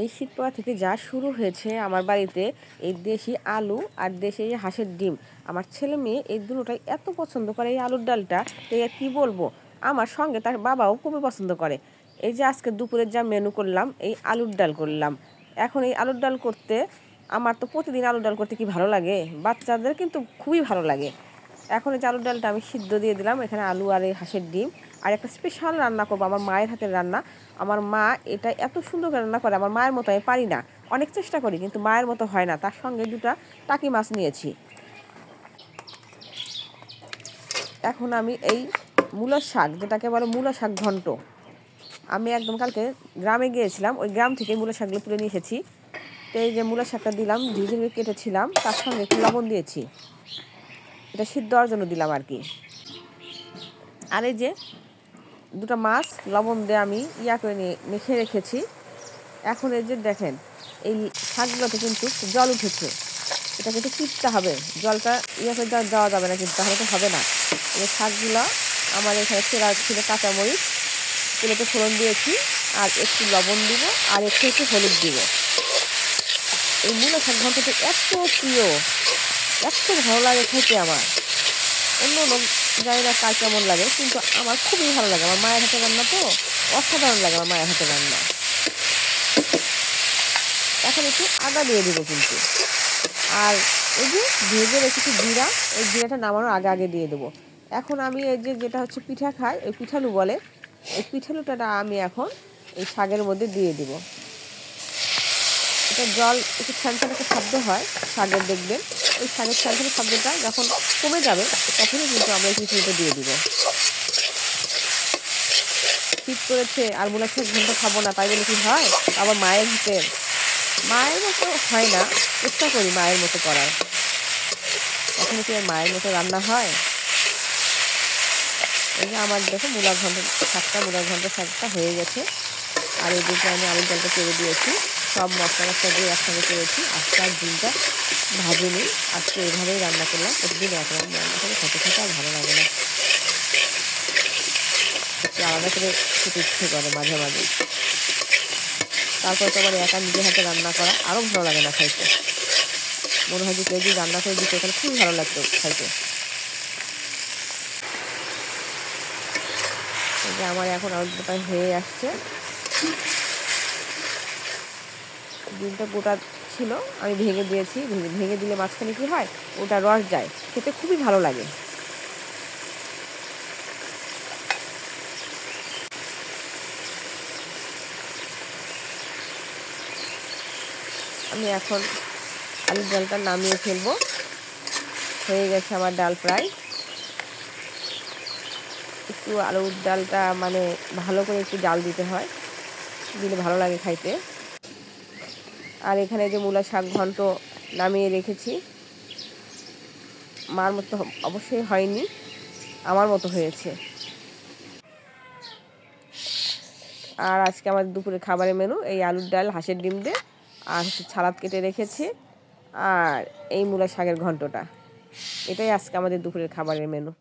এই শীত পড়া থেকে যা শুরু হয়েছে আমার বাড়িতে, এই দেশি আলু আর দেশি এই হাঁসের ডিম, আমার ছেলে মেয়ে এই দুটোটাই এত পছন্দ করে এই আলুর ডালটা এর কী বলব? আমার সঙ্গে তার বাবাও খুবই পছন্দ করে। এই যে আজকে দুপুরের যা মেনু করলাম, এই আলুর ডাল করলাম। এখন এই আলুর ডাল করতে আমার তো প্রতিদিন আলুর ডাল করতে কি ভালো লাগে? বাচ্চাদের কিন্তু খুবই ভালো লাগে। এখন এই আলুর ডালটা আমি সিদ্ধ দিয়ে দিলাম, এখানে আলু আর এই হাঁসের ডিম। আর একটা স্পেশাল রান্না করব, আমার মায়ের হাতের রান্না। আমার মা এটা এত সুন্দর করে রান্না করে, আমার মায়ের মতো আমি পারি না। অনেক চেষ্টা করি, কিন্তু মায়ের মতো হয় না। তার সঙ্গে দুটা টাকি মাছ নিয়েছি। এখন আমি এই মূলো শাক, যেটাকে বলে মূলো শাক ঘন্ট। আমি একদম কালকে গ্রামে গিয়েছিলাম, ওই গ্রাম থেকে মূলো শাকগুলো তুলে নিয়ে এসেছি। তো এই যে মূলো শাকটা দিলাম ঝিঝিরি কেটেছিলাম, তার সঙ্গে একটু লবণ দিয়েছি। এটা সিদ্ধ হওয়ার জন্য দিলাম আর কি। আর এই যে দুটো মাছ, লবণ দিয়ে আমি ইয়া করে নিয়ে, মেখে রেখেছি। এখন এই যে দেখেন, এই শাকগুলোতে কিন্তু জল উঠেছে। এটা কিন্তু চিপতে হবে। জলটা ইয়ে করে দেওয়া যাবে না কিন্তু, তাহলে তো হবে না। এই শাকগুলো আমার এখানে চেরা ছিল কাঁচামরিচ। তেলেতে ফোড়ন দিয়েছি, আর একটু লবণ দিব, আর একটু একটু হলুদ দিব। এই মূলো শাক ঘন্টটা এত প্রিয়। এত ভালো লাগে খেতে আমার। অন্য জানি না কার কেমন লাগে, কিন্তু আমার খুবই ভালো লাগে। আমার মায়ের হাতে রান্না তো অসাধারণ লাগে আমার মায়ের হাতে রান্না। এখন একটু আদা দিয়ে দেবো কিন্তু। আর এই যে ভেজে রেখেছি জিরা ওই জিরাটা নামানোর আগে আগে দিয়ে দেবো। এখন আমি এই যে যেটা হচ্ছে পিঠা খাই ওই পিঠালু বলে, এই পিঠালুটা আমি এখন এই শাকের মধ্যে দিয়ে দিব। এটা জল একটু ছ্যানছান একটা শব্দ হয়, শাকের দেখবেন। ওই শাকের ছ্যানছানের শব্দটা যখন কমে যাবে, তখনই কিন্তু আমরা এই খিচুড়িটা দিয়ে দিব। শীত করেছে, আর মনে হচ্ছে ঘণ্টা খাব না, তাই বলে কি হয়? আবার মায়ের হাতে, মায়ের মতো হয় না, চেষ্টা করি মায়ের মতো করার। এখন কি মায়ের মতো রান্না হয়? এই যে আমার দেখো মূলা ঘন্ট শাকটা মূলা ঘন্ট শাকটা হয়ে গেছে। আর এদিকে আমি আলুর জলটা চেড়ে দিয়েছি। সব মশলা মশলা দিয়ে একসঙ্গে করেছি। আজকে আর ডিমটা ভাজিনি আজকে এইভাবেই রান্না করলাম। প্রতিদিন একরকম রান্না করে। খেতে খেতে আর ভালো লাগে না। আলাদা করে খেতে ইচ্ছে করে মাঝে মাঝে। তারপর তো আমার একা নিজের হাতে রান্না করা। আরও ভালো লাগে না খাইতে। মনে হয় যে কেউ যদি রান্না করে দিতে, তাহলে খুবই ভালো লাগতো খাইতে। যে আমার এখন আলুটা হয়ে আসছে। ডিমটা গোটা ছিল, আমি ভেঙে দিয়েছি, ভেঙে দিলে মাঝখানে কি হয়? ওটা রস যায়। খেতে খুবই ভালো লাগে। আমি এখন আলুর ডালটা নামিয়ে ফেলব। হয়ে গেছে আমার ডাল প্রায় একটু আলুর ডালটা মানে ভালো করে একটু ডাল দিতে হয়। দিলে ভালো লাগে খাইতে। আর এখানে যে মূলা শাক ঘন্ট নামিয়ে রেখেছি, মার মতো অবশ্যই হয়নি, আমার মতো হয়েছে। আর আজকে আমাদের দুপুরে খাবারের মেনু এই আলুর ডাল, হাঁসের ডিম দিয়ে, আর হচ্ছে ছালাদ কেটে রেখেছি, আর এই মূলা শাকের ঘন্টটা। এটাই আজকে আমাদের দুপুরের খাবারের মেনু